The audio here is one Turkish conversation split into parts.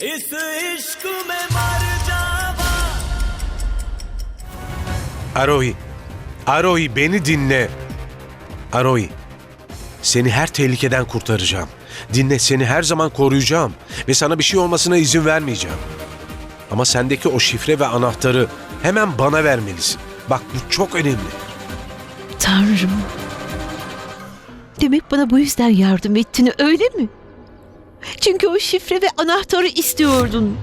इस इश्क में मर जावा Arohi, Arohi beni dinle. Arohi, seni her tehlikeden kurtaracağım. Dinle seni her zaman koruyacağım ve sana bir şey olmasına izin vermeyeceğim. Ama sendeki o şifre ve anahtarı hemen bana vermelisin. Bak bu çok önemli. Tanrım. Demek bana bu yüzden yardım ettin öyle mi? Çünkü o şifre ve anahtarı istiyordun.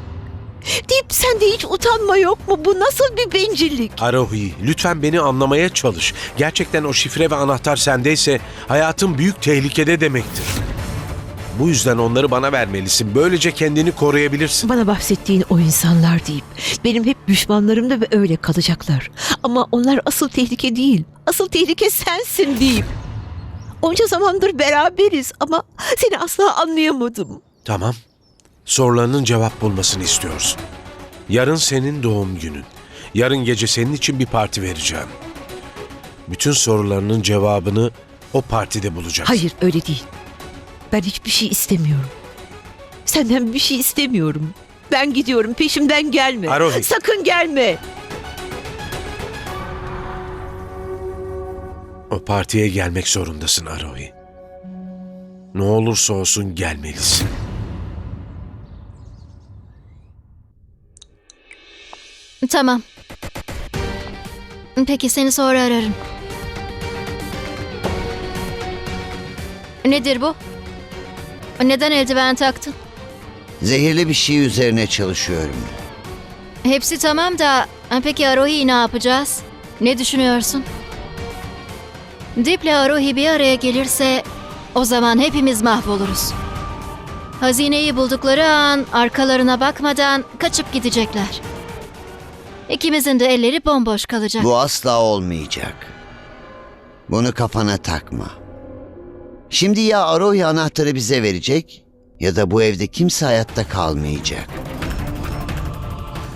Deyip sende hiç utanma yok mu? Bu nasıl bir bencillik? Arohi, lütfen beni anlamaya çalış. Gerçekten o şifre ve anahtar sendeyse hayatın büyük tehlikede demektir. Bu yüzden onları bana vermelisin. Böylece kendini koruyabilirsin. Bana bahsettiğin o insanlar deyip benim hep düşmanlarımda ve öyle kalacaklar. Ama onlar asıl tehlike değil. Asıl tehlike sensin deyip. Onca zamandır beraberiz ama seni asla anlayamadım. Tamam. Sorularının cevap bulmasını istiyorsun. Yarın senin doğum günün. Yarın gece senin için bir parti vereceğim. Bütün sorularının cevabını o partide bulacaksın. Hayır öyle değil. Ben hiçbir şey istemiyorum. Senden bir şey istemiyorum. Ben gidiyorum peşimden gelme. Arohi. Sakın gelme. O partiye gelmek zorundasın Arohi. Ne olursa olsun gelmelisin. Tamam. Peki seni sonra ararım. Nedir bu? Neden eldiven taktın? Zehirli bir şey üzerine çalışıyorum. Hepsi tamam da peki Arohi'yi ne yapacağız? Ne düşünüyorsun? Dip'le Arohi bir araya gelirse o zaman hepimiz mahvoluruz. Hazineyi buldukları an arkalarına bakmadan kaçıp gidecekler. İkimizin de elleri bomboş kalacak. Bu asla olmayacak. Bunu kafana takma. Şimdi ya Arohi anahtarı bize verecek ya da bu evde kimse hayatta kalmayacak.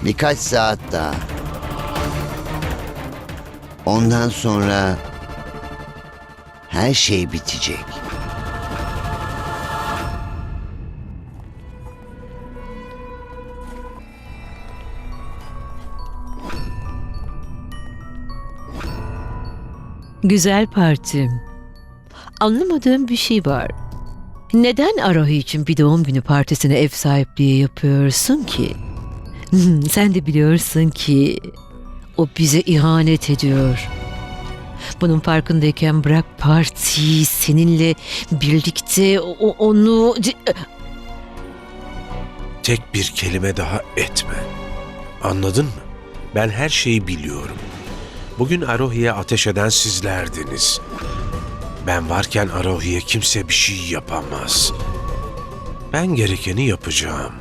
Birkaç saat daha. Ondan sonra her şey bitecek. Güzel partim. Anlamadığım bir şey var. Neden Arohi için bir doğum günü partisine ev sahipliği yapıyorsun ki? Hmm, Sen de biliyorsun ki o bize ihanet ediyor. Bunun farkındayken bırak partiyi seninle birlikte o- onu... Tek bir kelime daha etme. Anladın mı? Ben her şeyi biliyorum. Bugün Arohi'ye ateş eden sizlerdiniz. Ben varken Arohi'ye kimse bir şey yapamaz. Ben gerekeni yapacağım.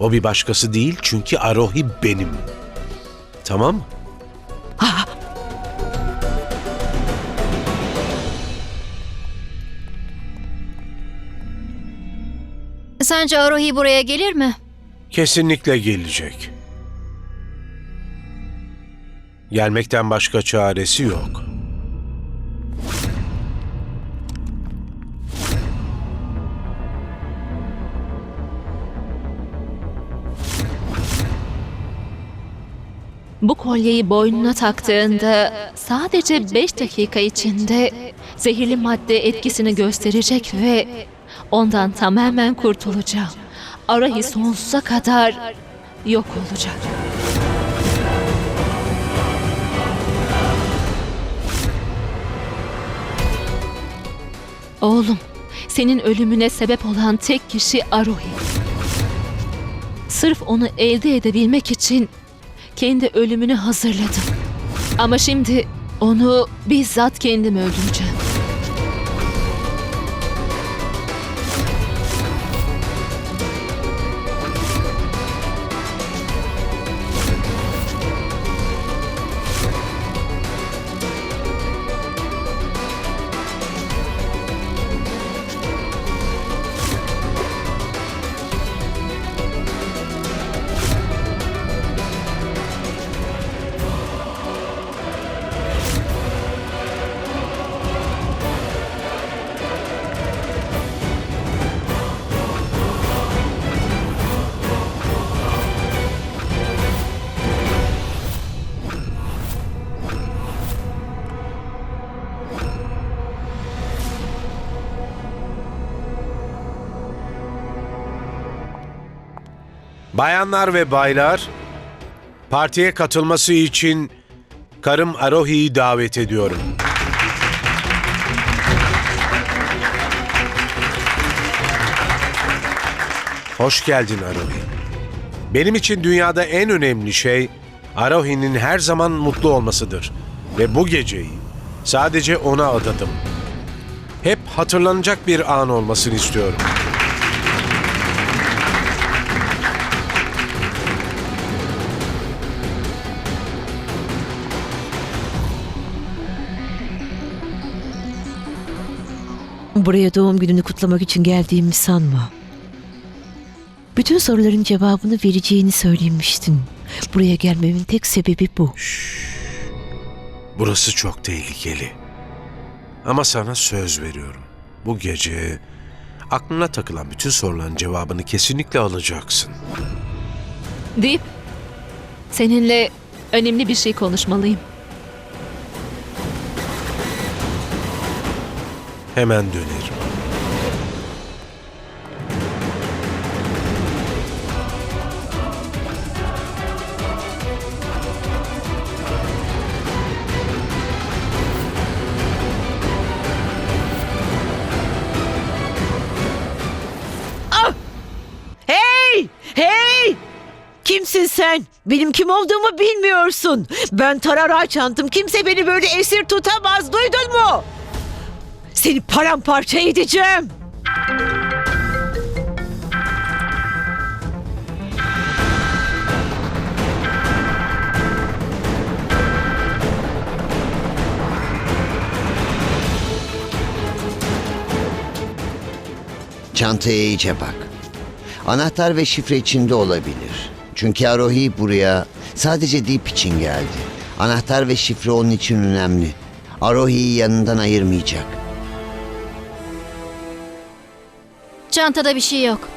O bir başkası değil çünkü Arohi benim. Tamam mı? Sence Arohi buraya gelir mi? Kesinlikle gelecek. Gelmekten başka çaresi yok. Bu kolyeyi boynuna taktığında sadece 5 dakika içinde zehirli madde etkisini gösterecek ve ondan tamamen kurtulacağım. Arahi sonsuza kadar yok olacak. Oğlum, senin ölümüne sebep olan tek kişi Arohi. Sırf onu elde edebilmek için kendi ölümünü hazırladım. Ama şimdi onu bizzat kendim öldüreceğim. Bayanlar ve baylar, partiye katılması için karım Arohi'yi davet ediyorum. Hoş geldin Arohi. Benim için dünyada en önemli şey Arohi'nin her zaman mutlu olmasıdır. Ve bu geceyi sadece ona adadım. Hep hatırlanacak bir an olmasını istiyorum. Buraya doğum gününü kutlamak için geldiğimi sanma. Bütün soruların cevabını vereceğini söylemiştin. Buraya gelmemin tek sebebi bu. Burası çok tehlikeli. Ama sana söz veriyorum. Bu gece aklına takılan bütün soruların cevabını kesinlikle alacaksın. Dip, seninle önemli bir şey konuşmalıyım. Hemen dönerim. Hey! Hey! Kimsin sen? Benim kim olduğumu bilmiyorsun. Ben Tararay çantım. Kimse beni böyle esir tutamaz. Duydun mu? Seni paramparça edeceğim. Çantaya iyice bak. Anahtar ve şifre içinde olabilir. Çünkü Arohi buraya sadece Deep için geldi. Anahtar ve şifre onun için önemli. Arohi'yi yanından ayırmayacak. Çantada bir şey yok.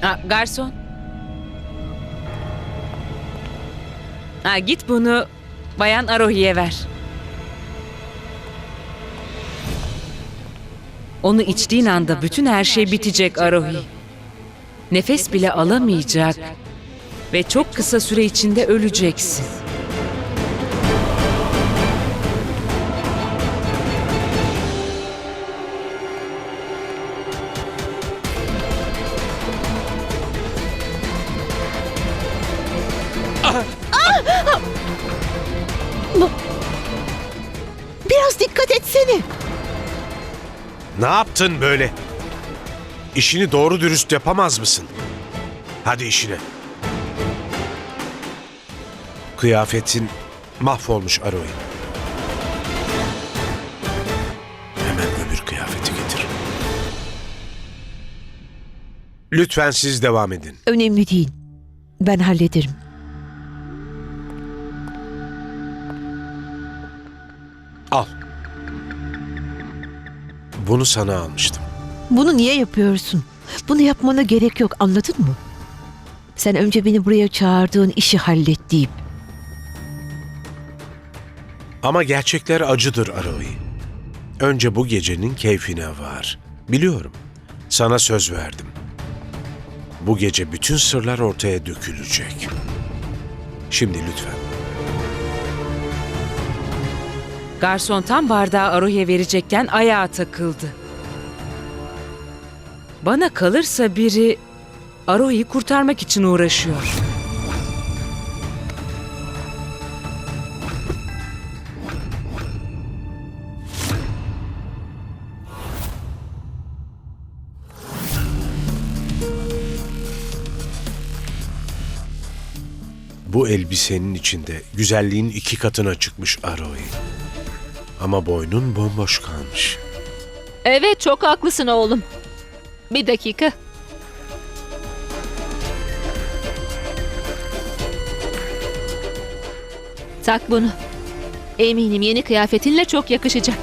Ha, garson. Ha, git bunu Bayan Arohi'ye ver. Onu içtiğin anda bütün her şey bitecek Arohi. Nefes bile alamayacak ve çok kısa süre içinde öleceksin. Biraz dikkat etsene. Ne yaptın böyle? İşini doğru dürüst yapamaz mısın? Hadi işine. Kıyafetin mahvolmuş Aroy. Hemen öbür kıyafeti getir. Lütfen siz devam edin. Önemli değil. Ben hallederim. Bunu sana almıştım. Bunu niye yapıyorsun? Bunu yapmana gerek yok anladın mı? Sen önce beni buraya çağırdığın işi hallet deyip. Ama gerçekler acıdır Aroy. Önce bu gecenin keyfine var. Biliyorum. Sana söz verdim. Bu gece bütün sırlar ortaya dökülecek. Şimdi lütfen. Garson tam bardağı Arohi'ye verecekken ayağa takıldı. Bana kalırsa biri Arohi'yi kurtarmak için uğraşıyor. Bu elbisenin içinde güzelliğin iki katına çıkmış Aroy. Ama boynun bomboş kalmış. Evet, çok haklısın oğlum. Bir dakika. Tak bunu. Eminim yeni kıyafetinle çok yakışacak.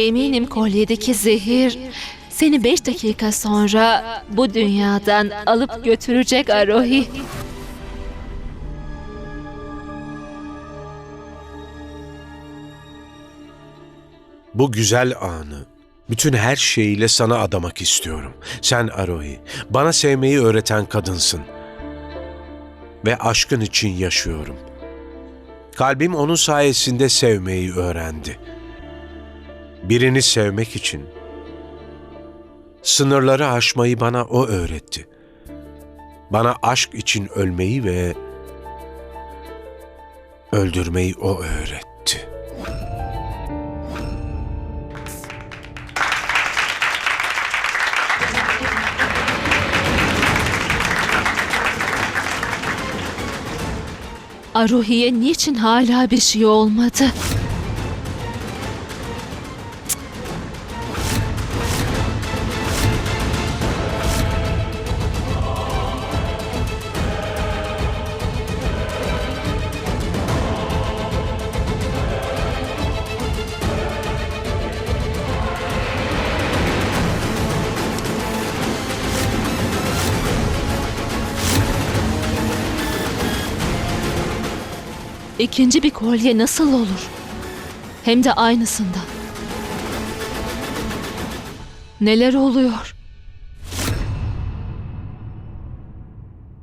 Eminim kolyedeki zehir seni beş dakika sonra bu dünyadan alıp götürecek Arohi. Bu güzel anı bütün her şeyiyle sana adamak istiyorum. Sen Arohi, bana sevmeyi öğreten kadınsın. Ve aşkın için yaşıyorum. Kalbim onun sayesinde sevmeyi öğrendi. Birini sevmek için sınırları aşmayı bana o öğretti. Bana aşk için ölmeyi ve öldürmeyi o öğretti. Arohi'ye niçin hala bir şey olmadı? İkinci bir kolye nasıl olur? Hem de aynısından. Neler oluyor?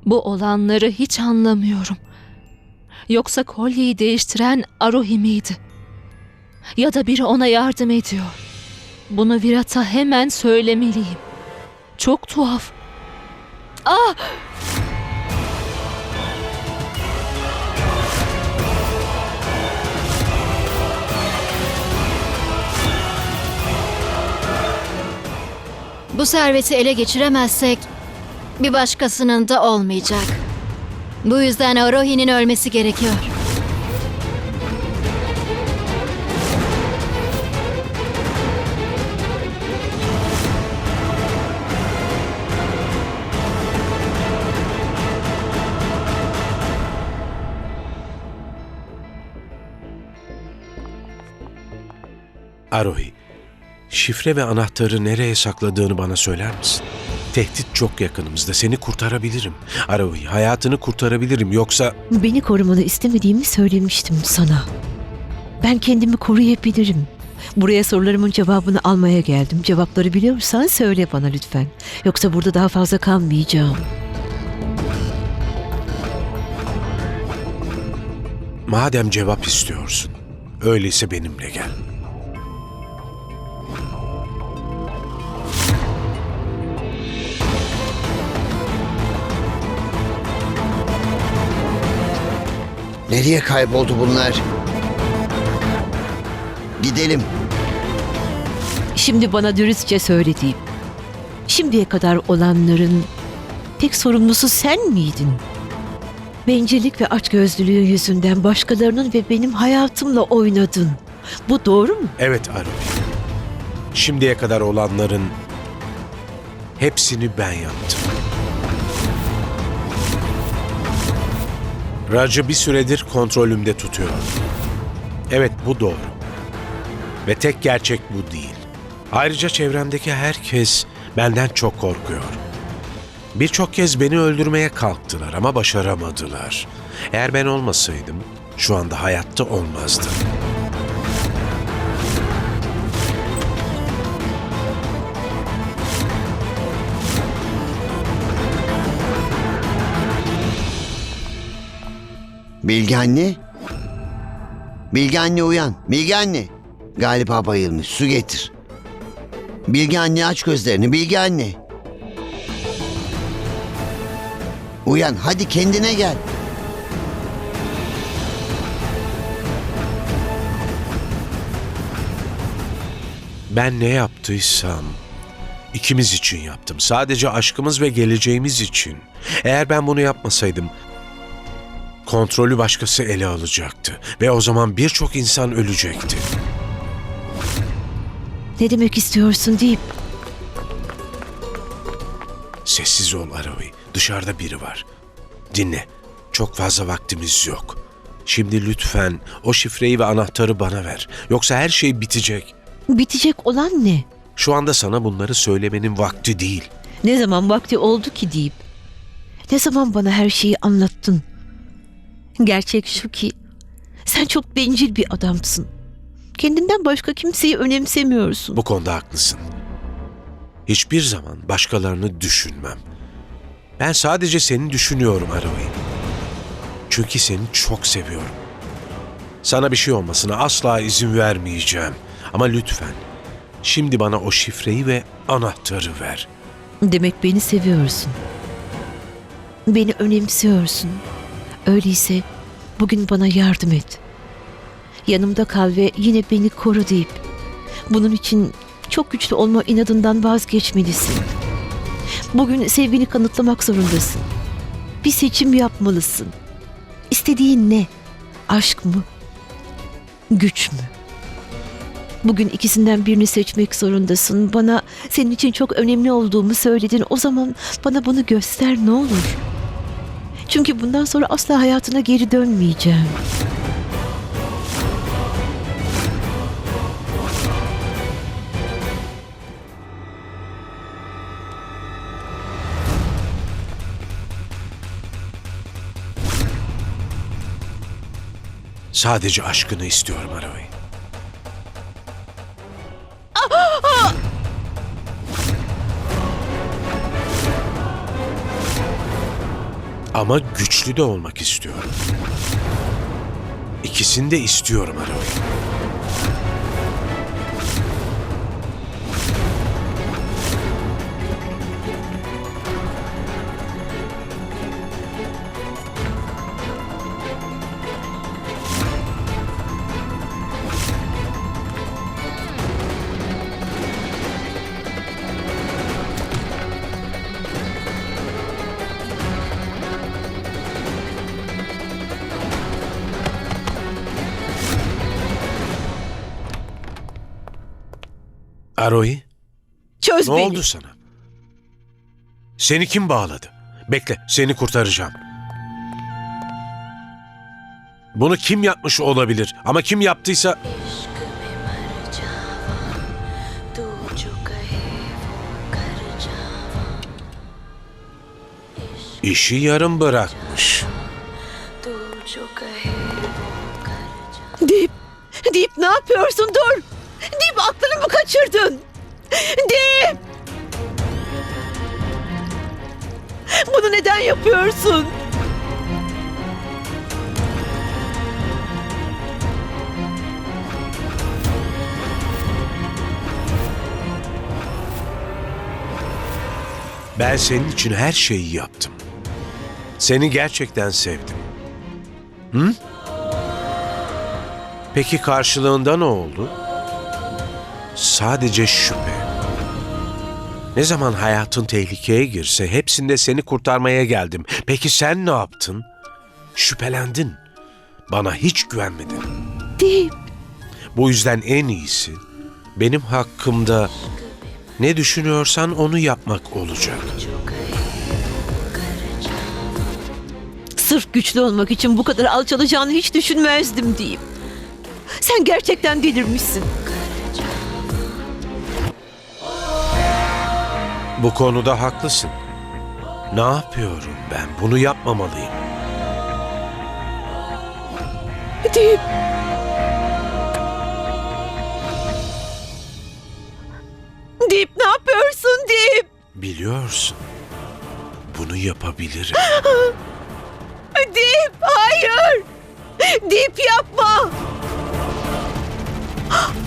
Bu olanları hiç anlamıyorum. Yoksa kolyeyi değiştiren Arohi miydi? Ya da biri ona yardım ediyor. Bunu Virat'a hemen söylemeliyim. Çok tuhaf. Ah! Bu serveti ele geçiremezsek bir başkasının da olmayacak. Bu yüzden Arohi'nin ölmesi gerekiyor. Arohi, şifre ve anahtarı nereye sakladığını bana söyler misin? Tehdit çok yakınımızda. Seni kurtarabilirim. Arohi, hayatını kurtarabilirim. Yoksa Beni korumanı istemediğimi söylemiştim sana. Ben kendimi koruyabilirim. Buraya sorularımın cevabını almaya geldim. Cevapları biliyorsan söyle bana lütfen. Yoksa burada daha fazla kalmayacağım. madem cevap istiyorsun, öyleyse benimle gel. Nereye kayboldu bunlar? Gidelim. Şimdi bana dürüstçe söylediğim. Şimdiye kadar olanların tek sorumlusu sen miydin? Bencillik ve açgözlülüğün yüzünden başkalarının ve benim hayatımla oynadın. Bu doğru mu? Evet Arohi. Şimdiye kadar olanların hepsini ben yaptım. Racı bir süredir kontrolümde tutuyorum. Evet bu doğru. Ve tek gerçek bu değil. Ayrıca çevremdeki herkes benden çok korkuyor. Birçok kez beni öldürmeye kalktılar ama başaramadılar. Eğer ben olmasaydım şu anda hayatta olmazdım. Bilge anne. Bilge anne uyan. Bilge anne. Galiba bayılmış. Su getir. Bilge anne aç gözlerini. Bilge anne. Uyan hadi kendine gel. Ben ne yaptıysam ikimiz için yaptım. Sadece aşkımız ve geleceğimiz için. Eğer ben bunu yapmasaydım kontrolü başkası ele alacaktı ve o zaman birçok insan ölecekti. Ne demek istiyorsun deyip Sessiz ol Aravi. Dışarıda biri var. Dinle. Çok fazla vaktimiz yok. Şimdi lütfen o şifreyi ve anahtarı bana ver. Yoksa her şey bitecek. Bitecek olan ne? Şu anda sana bunları söylemenin vakti değil. Ne zaman vakti oldu ki deyip. Ne zaman bana her şeyi anlattın. Gerçek şu ki sen çok bencil bir adamsın. Kendinden başka kimseyi önemsemiyorsun. Bu konuda haklısın. Hiçbir zaman başkalarını düşünmem. Ben sadece seni düşünüyorum Arohi. Çünkü seni çok seviyorum. Sana bir şey olmasına asla izin vermeyeceğim. Ama lütfen şimdi bana o şifreyi ve anahtarı ver. Demek beni seviyorsun. Beni önemsiyorsun. Öyleyse bugün bana yardım et. Yanımda kal ve yine beni koru deyip. Bunun için çok güçlü olma inadından vazgeçmelisin. Bugün sevgini kanıtlamak zorundasın. Bir seçim yapmalısın. İstediğin ne? Aşk mı? Güç mü? Bugün ikisinden birini seçmek zorundasın. Bana senin için çok önemli olduğumu söyledin. O zaman bana bunu göster ne olur. Çünkü bundan sonra asla hayatına geri dönmeyeceğim. Sadece aşkını istiyorum Arohi. Ama güçlü de olmak istiyorum. İkisini de istiyorum Arohi. Arohi, Çöz ne beni. oldu sana? Seni kim bağladı? Bekle, seni kurtaracağım. Bunu kim yapmış olabilir? Ama kim yaptıysa işi yarım bırakmış. Dip, Dip ne yapıyorsun? Dur. Dip aklını mı kaçırdın? Dip! Bunu neden yapıyorsun? Ben senin için her şeyi yaptım. Seni gerçekten sevdim. Hı? Peki karşılığında ne oldu? Sadece şüphe. Ne zaman hayatın tehlikeye girse hepsinde seni kurtarmaya geldim. Peki sen ne yaptın? Şüphelendin. Bana hiç güvenmedin. Dip, Bu yüzden en iyisi benim hakkımda ne düşünüyorsan onu yapmak olacak. sırf güçlü olmak için bu kadar alçalacağını hiç düşünmezdim diyeyim. Sen gerçekten delirmişsin. Bu konuda haklısın. Ne yapıyorum ben? Bunu yapmamalıyım. Dip. Dip ne yapıyorsun Dip? Biliyorsun. Bunu yapabilirim. Dip hayır. Dip yapma.